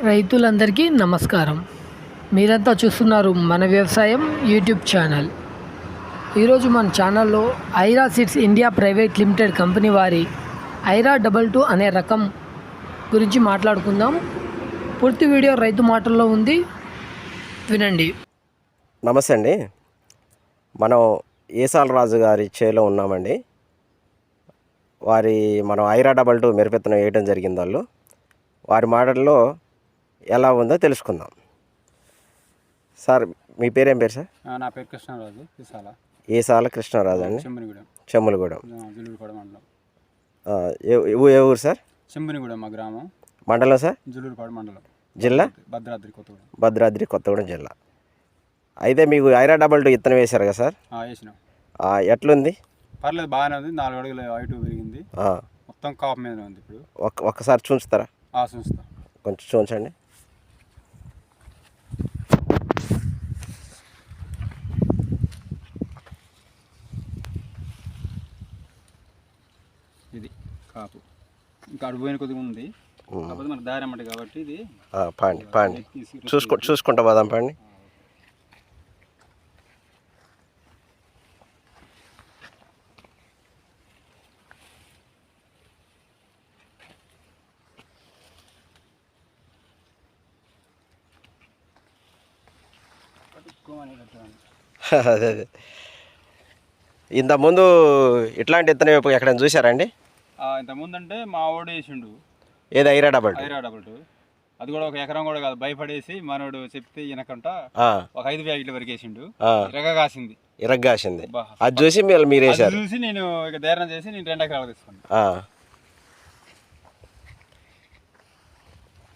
రైతులందరికీ నమస్కారం. మీరంతా చూస్తున్నారు మన వ్యవసాయం యూట్యూబ్ ఛానల్. ఈరోజు మన ఛానల్లో Aira seeds India private limited company వారి ఐరా డబల్ టూ అనే రకం గురించి మాట్లాడుకుందాం. పూర్తి వీడియో రైతు మాటల్లో ఉంది. వినండి. నమస్తే అండి. మనం ఏసాల రాజు గారి చేలో ఉన్నామండి. వారి మనం ఐరా డబల్ టూ మిరపెత్తనం వేయడం జరిగింది వాళ్ళు. వారి మాటల్లో ఎలా ఉందో తెలుసుకుందాం. సార్ మీ పేరేం పేరు సార్? నా పేరు కృష్ణరాజు విశాల. ఏసాల కృష్ణరాజు అండి. చెమ్ములగూడెం ఏ ఊరు సార్? చెంబనిగూడెం మా గ్రామం. మండలం సార్? జులూరుపాడు మండలం. జిల్లా? భద్రాద్రి కొత్తగూడెం. భద్రాద్రి కొత్తగూడెం జిల్లా. అయితే మీకు ఐరా డబల్ టూ ఇత్తనం వేశారు కదా సార్? వేసినాం. ఎట్లుంది? పర్లేదు బాగానే ఉంది. నాలుగు అడుగులు హైట్ పెరిగింది. మొత్తం కాపు మీదనే ఉంది ఇప్పుడు. ఒక్క ఒక్కసారి చూస్తారా చూస్తా కొంచెం చూంచండి. ఇది కాపు. ఇంకా అడుగు పోయిన కొద్దిగా ఉంది. కాకపోతే మనకు దారి కాబట్టి ఇది పాండి పాండి. చూసుకో చూసుకుంటా పోదాం పండి. అదే అదే. ఇంతకుముందు ఇట్లాంటి ఇత్తనం ఎప్పుడు ఎక్కడైనా చూసారండి ఆ, ఇంత ముందంటే మా ఓడి వేసిండు. ఏది? ఐరా డబల్? ఐరా డబుల్ టూ. అది కూడా ఒక ఎకరం కూడా కాదు భయపడేసి మనోడు చెప్తే ఆ, ఒక ఐదు ప్యాకెట్ల వరకు వేసిండు. ఇరగ కాసింది. ఇరగ్గాసింది అబ్బా. అది చూసి మీరు మీరు వేశారు. చూసి నేను ఇక ధైర్యం చేసి నేను రెండు ఎకరాలు తీసుకున్నాను.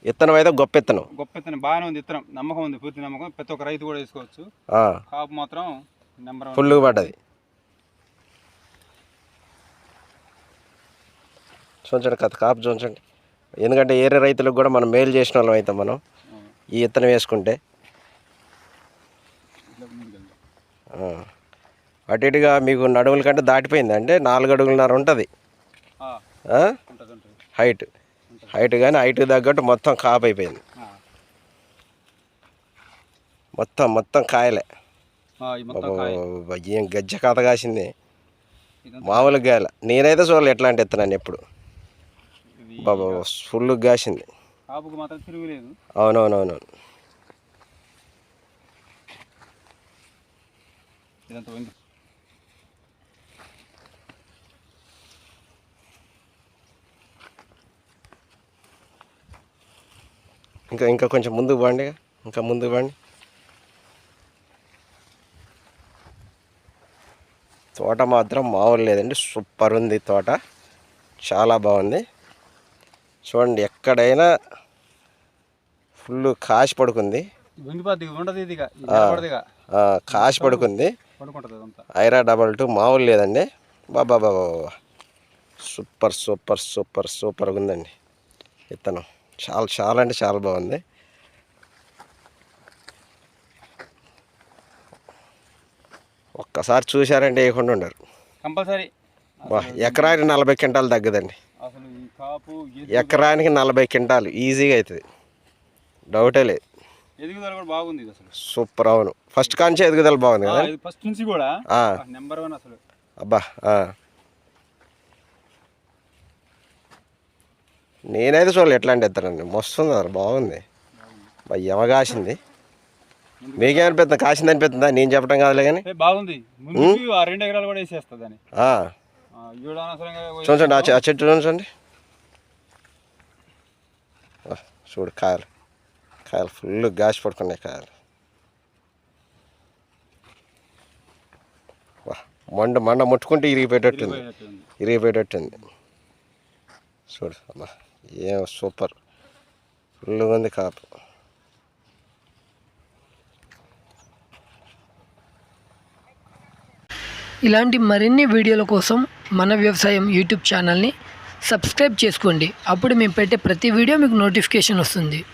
ఇత్తనం అయితే గొప్ప ఇత్తనం. గొప్ప ఇత్తనం బాగానే ఉంది ఇత్తనం. నమ్మకం ఉంది పూర్తి నమ్మకం. ప్రతి ఒక్క రైతు కూడా వేసుకోవచ్చు. కాపు మాత్రం నెంబర్ ఫుల్గా పడ్డది. చూంచండి కథ కాపు చూంచండి ఎందుకంటే ఏరే రైతులకు కూడా మనం మేలు చేసిన వాళ్ళం అవుతాం మనం ఈ ఇత్తనం వేసుకుంటే. అటు ఇటుగా మీకు నడుముల కంటే దాటిపోయింది అంటే నాలుగు అడుగులున్నర ఉంటుంది. హైట్. హైట్ కానీ హైట్ తగ్గట్టు మొత్తం కాపు అయిపోయింది. మొత్తం మొత్తం కాయలే. ఏం గజ్జ కథ కాసింది. మామూలుగా గాయల. నేనైతే చూడాలి ఎట్లాంటి ఎత్తున్నాను ఎప్పుడు. బాబా ఫుల్ తిరుగులేదు. అవునవునవును. ఇంకా ఇంకా కొంచెం ముందుకు పండి ఇంకా ముందుకు పండి. తోట మాత్రం మామూలు లేదండి. సూపర్ ఉంది తోట. చాలా బాగుంది. చూడండి ఎక్కడైనా ఫుల్ కాసి పడుకుంది. కాసి పడుకుంది ఐరా డబల్ టూ మామూలు లేదండి. బాబా బాబా బాబా సూపర్ సూపర్ సూపర్ సూపర్గా ఉందండి. విత్తనం. చాలా చాలా అంటే చాలా బాగుంది. ఒక్కసారి చూశారంటే వేయకుండా ఉండరు. కంపల్సరీ. వా, ఎకరానికి నలభై క్వింటాలు తగ్గదండి. ఎకరానికి నలభై క్వింటాలు. ఈజీగా అవుతుంది డౌటే లేదు. ఎదుగుదల కూడా బాగుంది అసలు. సూపర్ అవును. ఫస్ట్ కాంచే ఎదుగుదల బాగుంది కదా? ఫస్ట్ నుంచి కూడా నెంబర్ వన్ అసలు. అబ్బా. నేనైతే చూడాలి ఎట్లాంటి ఎత్తానండి మస్తుంది అది బాగుంది. బా యమగాసింది మీకేమనిపిస్తుంది కాసింది అనిపిస్తుందా? నేను చెప్పడం కాదులే కానీ. బాగుంది. రెండు ఎకరాలు కూడా వేసేస్తుంది చూడండి ఆ చెట్టు చూడండి ఆ, చూడు కాయలు. కాయలు ఫుల్ గాసి పడుకున్నాయి కాయలు. వా, మండ మండ ముట్టుకుంటే ఇరిగిపోయేటట్టుంది. ఇరిగిపోయేటట్టుంది. చూడు అమ్మా ఏం సూపర్. ఫుల్గా ఉంది కాపు. ఇలాంటి మరిన్ని వీడియోల కోసం మన వ్యవసాయం యూట్యూబ్ ఛానల్ని సబ్స్క్రైబ్ చేసుకోండి. అప్పుడు మేము పెట్టే ప్రతి వీడియో మీకు నోటిఫికేషన్ వస్తుంది.